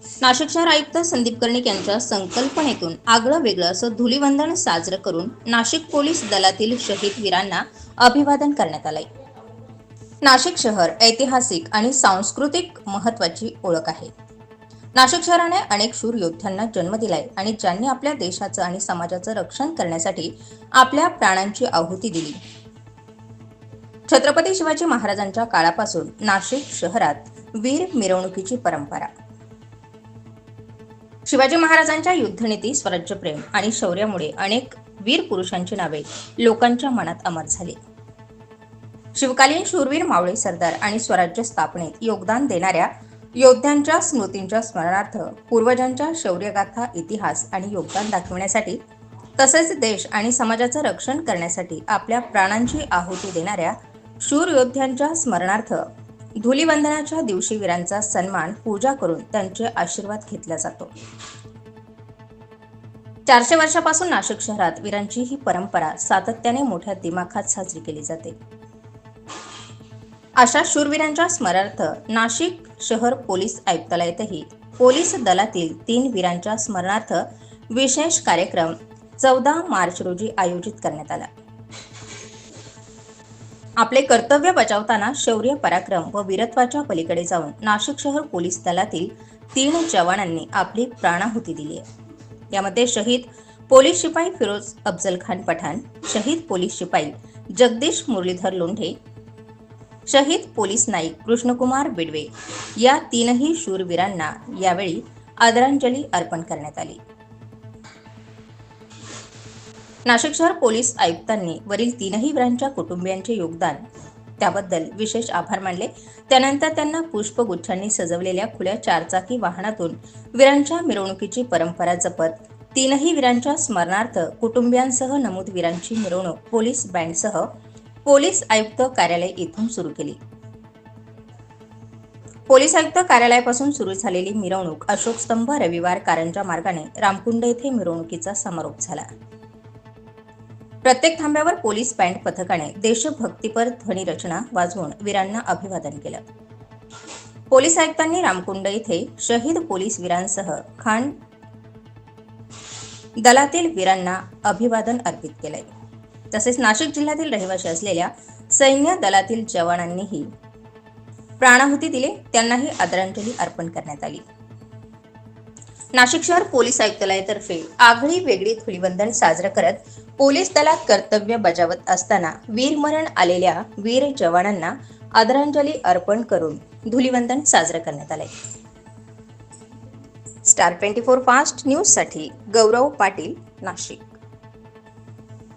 नाशिक शहर आयुक्त संदीप कर्णिक यांच्या संकल्पनेतून आगळं वेगळं असं धुलीवंदन साजरं करून नाशिक पोलीस दलातील शहीद वीरांना अभिवादन करण्यात आलंय. नाशिक शहर ऐतिहासिक आणि सांस्कृतिक महत्वाची ओळख आहे. नाशिक शहराने अनेक शूर योद्ध्यांना जन्म दिलाय आणि ज्यांनी आपल्या देशाचं आणि समाजाचं रक्षण करण्यासाठी आपल्या प्राणांची आहुती दिली. छत्रपती शिवाजी महाराजांच्या काळापासून नाशिक शहरात वीर मिरवणुकीची परंपरा शिवाजी महाराजांच्या युद्धनीती स्वराज्यप्रेम आणि शौर्यामुळे अनेक वीर पुरुषांची नावे लोकांच्या मनात अमर झाली. शिवकालीन शूरवीर मावळे सरदार आणि स्वराज्य स्थापनेत योगदान देणाऱ्या योद्ध्यांच्या स्मृतींच्या स्मरणार्थ पूर्वजांच्या शौर्यगाथा इतिहास आणि योगदान दाखवण्यासाठी तसेच देश आणि समाजाचं रक्षण करण्यासाठी आपल्या प्राणांची आहुती देणाऱ्या शूर योद्ध्यांच्या स्मरणार्थ धुलीवंदनाच्या दिवशी वीरांचा सन्मान पूजा करून त्यांचे आशीर्वाद घेतला जातो. चारशे वर्षापासून नाशिक शहरात वीरांची ही परंपरा सातत्याने मोठ्या दिमाखात साजरी केली जाते. अशा शूरवीरांच्या स्मरणार्थ नाशिक शहर पोलीस आयुक्तालयातही पोलीस दलातील तीन वीरांच्या स्मरणार्थ विशेष कार्यक्रम चौदा मार्च रोजी आयोजित करण्यात आला. आपले कर्तव्य बजावताना शौर्य पराक्रम व वीरत्वाच्या पलीकडे जाऊन नाशिक शहर पोलीस दलातील तीन जवानांनी आपली प्राणाहुती दिली आहे. यामध्ये शहीद पोलीस शिपाई फिरोज अफजल खान पठाण शहीद पोलीस शिपाई जगदीश मुरलीधर लोंढे शहीद पोलीस नाईक कृष्णकुमार बिडवे या तीनही शूरवीरांना यावेळी आदरांजली अर्पण करण्यात आली. नाशिक शहर पोलीस आयुक्तांनी वरील तीनही वीरांच्या कुटुंबियांचे योगदान त्याबद्दल विशेष आभार मानले. त्यानंतर त्यांना पुष्पगुच्छांनी सजवलेल्या खुल्या चारचाकी वाहनातून वीरांच्या मिरवणुकीची परंपरा जपत तीनही वीरांच्या स्मरणार्थ कुटुंबियांसह नमूद वीरांची मिरवणूक पोलीस बँडसह पोलीस आयुक्त कार्यालय येथून सुरू केली. पोलीस आयुक्त कार्यालयापासून सुरू झालेली मिरवणूक अशोक स्तंभ रविवार कारंजा मार्गाने रामकुंड येथे मिरवणुकीचा समारोप झाला. प्रत्येक थांब्यावर पोलीस बँड पथकाने देशभक्तीपर ध्वनी वाजवून वीरांना अभिवादन केलं. पोलीस आयुक्तांनी रामकुंड येथे शहीद पोलीस वीरांसह खान दलातील वीरांना अभिवादन अर्पित केलंय. तसेच नाशिक जिल्ह्यातील रहिवाशी असलेल्या सैन्य दलातील जवानांनीही प्राणाहुती दिली त्यांनाही आदरांजली अर्पण करण्यात आली. नाशिक शहर पोलीस आयुक्तालयातर्फे आगळी वेगळी धुलीवंदन साजरं करत पोलीस दलात कर्तव्य बजावत असताना वीरमरण आलेल्या वीर जवानांना आदरांजली अर्पण करून धुलीवंदन साजरं करण्यात आले स्टार ट्वेंटी फोर फास्ट न्यूजसाठी गौरव पाटील नाशिक.